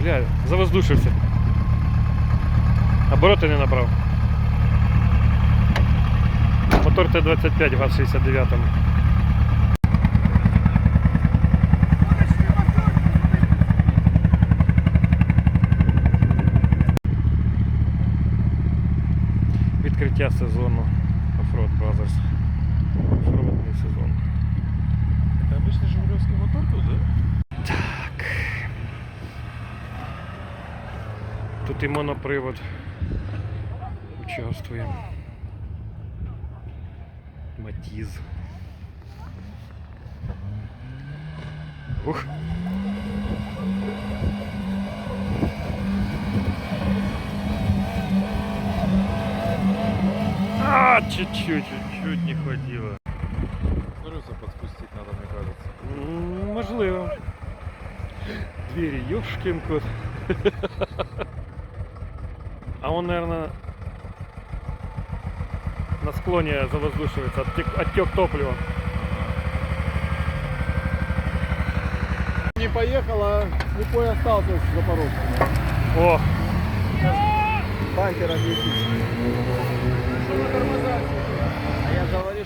Бля, завоздушився. Обороти не набрав. Мотор Т-25 в ГАЗ-69. Відкриття сезону Offroad Brothers. Оффроудний сезон. Это обычный жигулевский мотор тут, да? Так. Тут і монопривод участвує. Матіз. Ух. А, чуть-чуть, чуть-чуть не хватило. Колеса подспустить надо, мне кажется. М, Можливо. Двері, ёшкин кот. Он, наверное, на склоне завоздушивается, оттек, оттек топлива. Не поехал, а слепой остался с Запорожцем. О, Бампер объяснить. А я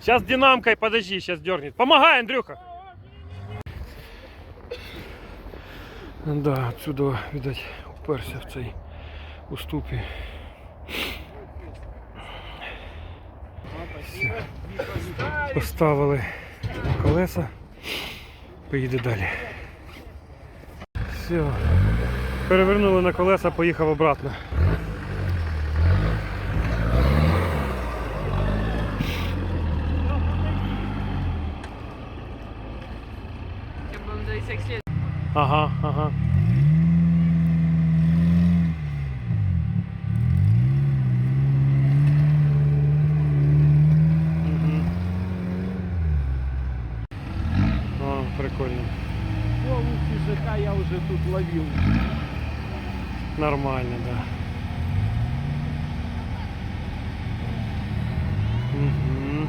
сейчас динамкой, подожди, сейчас дернет. Помогай, Андрюха! Да, отсюда, видать, уперся в цей уступі. Поставили на колеса, поїде далі. Все. Перевернули на колеса, поїхав обратно. Ага, ага. Мгм. О, прикольно. Полухи ЖК я уже тут ловил. Нормально, да. Мгм.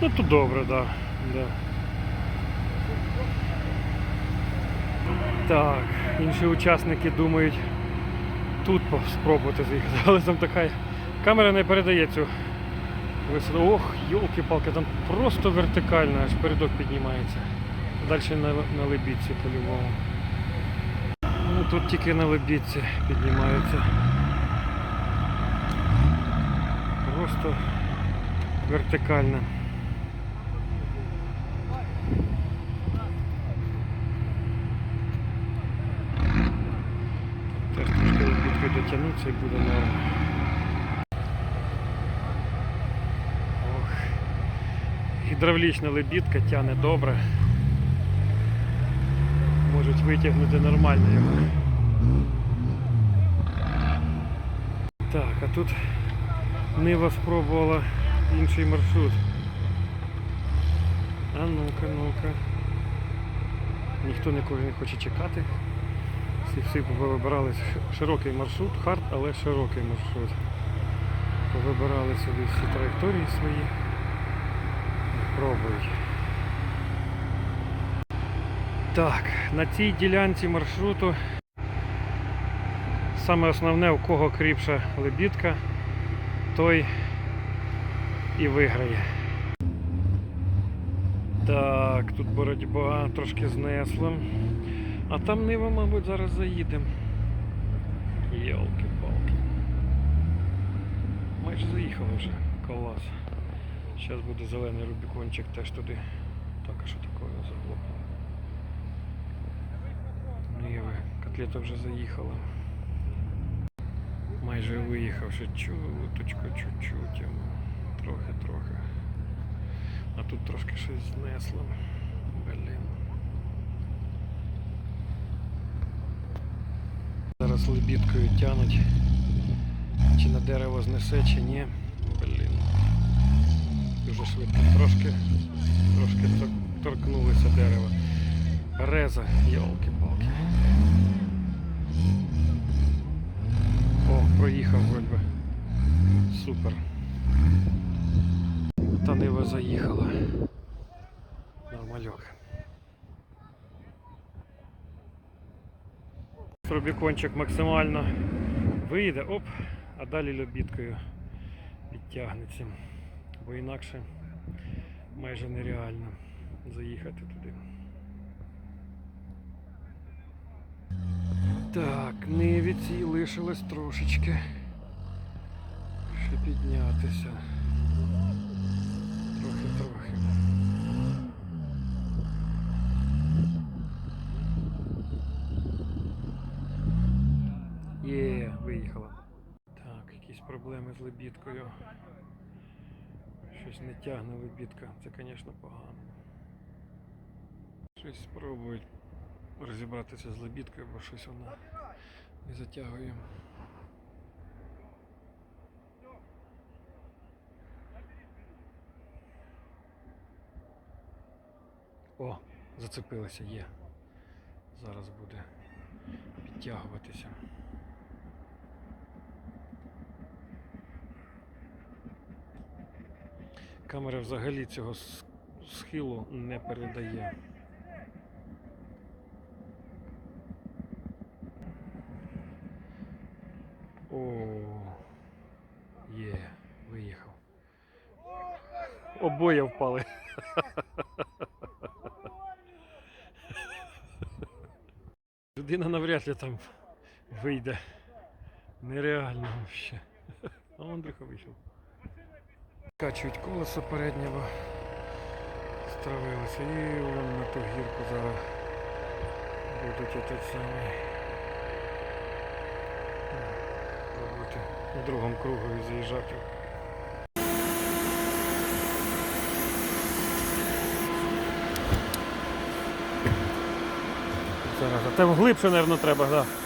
Ну тут добре, да. да. Так, інші учасники думають тут спробувати заїхати, але там така камера не передає цю висоту. Ох, йолки-палки, там просто вертикально, аж передок піднімається. Далі на, на лебідці по-любому. Ну тут тільки на лебідці піднімається. Просто вертикально. Теж трошки лебідкою дотягнутися і буде норм. Ох. Гідравлічна лебідка тягне добре. Можуть витягнути нормально його. Так, а тут Нива спробувала інший маршрут. А ну-ка, ну-ка. Ніхто нікого не хоче чекати. Всі всі повибирали широкий маршрут, хард, але широкий маршрут. Повибирали собі всі траєкторії свої. І Так, на цій ділянці маршруту саме основне, у кого кріпша лебідка, той і виграє. Так, тут боротьба трошки знесло. А там Нива, мабуть, зараз заїдемо. Йолки-палки. Майже заїхали вже. Клас. Зараз буде зелений рубікончик теж туди. Так, а що таке заглохло? Ниви. Котлета вже заїхала. Майже виїхав, ще чуточку, чуть-чуть. Трохи-трохи. А тут трошки щось знесло. Блін. Зараз лебідкою тянуть. Чи на дерево знесе, чи ні пішли. Трошки трошки торкнулися дерева. Реза, йолки-палки. О, проїхав вроді. Супер. Та нива заїхала. Нормальок. Рубікончик максимально вийде, оп, а далі любіткою підтягнеться, бо інакше майже нереально заїхати туди. Так, невіці лишилось трошечки. Ще піднятися. Трохи-трохи. Є, виїхала. Так, якісь проблеми з лебідкою. Щось не тягне лебідка. Це, звісно, погано. Щось спробують розібратися з лебідкою, бо щось вона не затягує. О, зацепилася, є. Зараз буде підтягуватися. Камера взагалі цього схилу не передає. О, є, виїхав. Обоє впали. Людина навряд ли там вийде. Нереально вообще. А Андрюха вийшов. Качують колесо переднє, бо стравилося. І вон на ту гірку зараз будуть отут самий. Пробувати на другому кругу і заїжджати. Зараз, а там глибше, мабуть, треба, так. Да.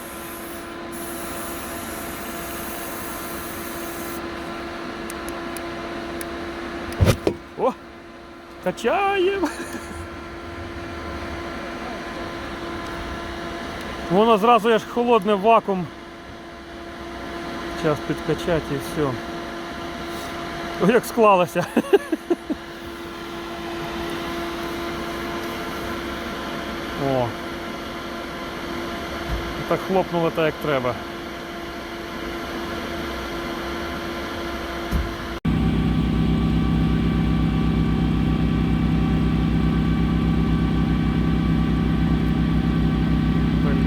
Качаємо! Воно зразу я ж холодне вакуум. Час підкачати і все. Ой, як склалося. О. Так хлопнуло так як треба.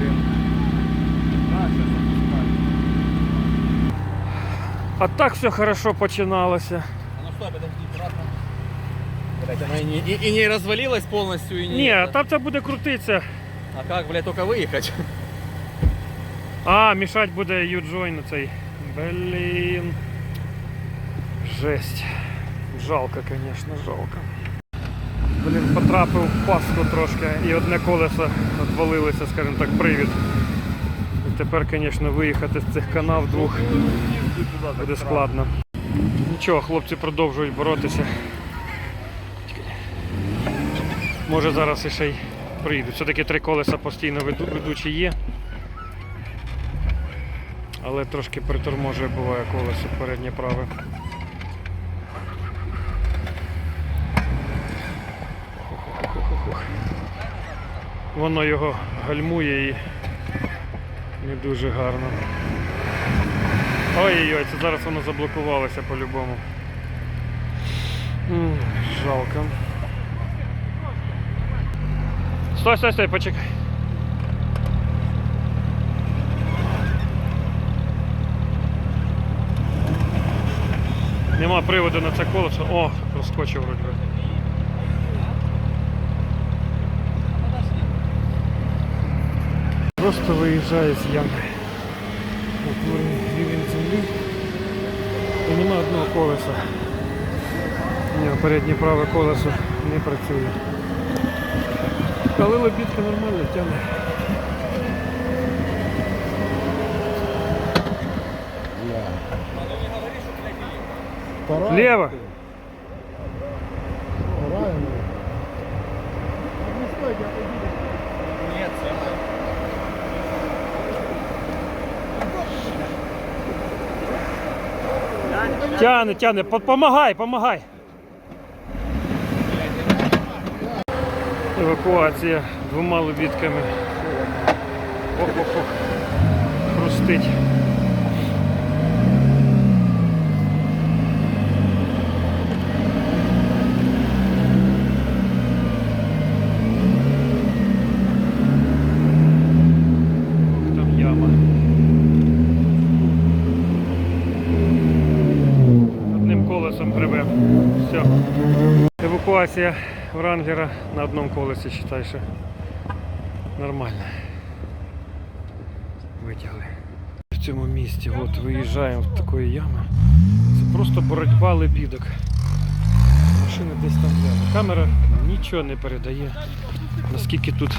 Блін. А так все хорошо починалося. А ну стой, подожди, аккуратно. Блять, она и не, и, и не развалилась полностью, и не... Ні, это. там це буде крутитися. А как, блядь, только выехать? А, мішать буде U-Join цей. Блін. Жесть. Жалко, звісно, жалко. Блін, потрапив в паску трошки і одне колесо відвалилося, скажімо так, привід. І тепер, звісно, виїхати з цих канав двох буде складно. Нічого, хлопці продовжують боротися. Може зараз іще й приїдуть. Все-таки три колеса постійно ведучі є. Але трошки приторможує буває колесо переднє праве. Воно його гальмує і не дуже гарно. Ой-ой-ой, це зараз воно заблокувалося по-любому. Жалко. Стой, стой, стой, почекай. Нема приводу на це колесо. О, розскочив вроді. Просто виїжджає з ямки. І нема одного колеса. Ні, переднє праве колесо не працює. Але лебідка нормально тягне. Лево. Тяне, тяне, помагай, помагай. Евакуація двома лебідками. Ох-ох-ох. хрустить. Ох, Там яма. Одним колесом прибив. Все. Евакуація Вранглера на одному колесі, считай, що нормально. Витягли. В цьому місці от виїжджаємо в такої ями. Це просто боротьба лебідок. Машини десь там взяли. Камера нічого не передає. Наскільки тут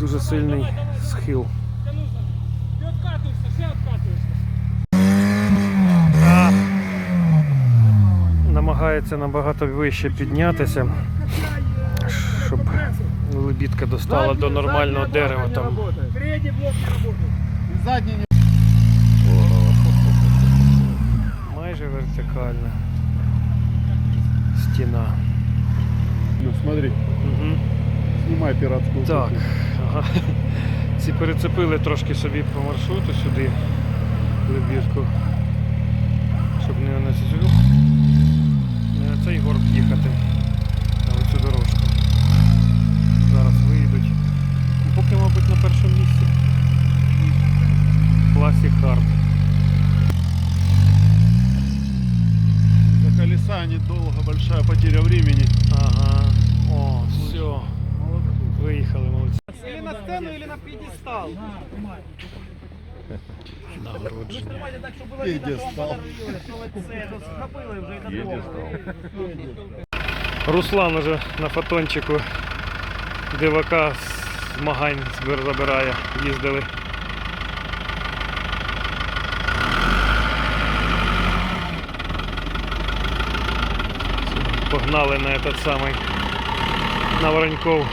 дуже сильний схил. Ти откатуєшся, ще откатуєшся. А, намагається набагато вище піднятися, щоб лебідка достала до нормального дерева. Там. Майже вертикальна стіна. Ну, смотри, Угу. снимай пиратскую Так, ага. Ці перецепили трошки собі по маршруту сюди лебідку, щоб не на цю не на цей горб їхати, а оцю дорожку. Зараз виїдуть. Ну, Поки, мабуть, на першому місці. Класі Хард. За колеса недолго, большая потеря времени. Ага. О, все. Виїхали, молодці. Или на сцену, или на пьедестал. Нагородження. Давайте так, чтобы было видно, что он Пьедестал. подорвет. Копыло уже это Руслан уже на фотончику дивака з змагань збир- забирає. Їздили. Погнали на этот самий на Вороньков.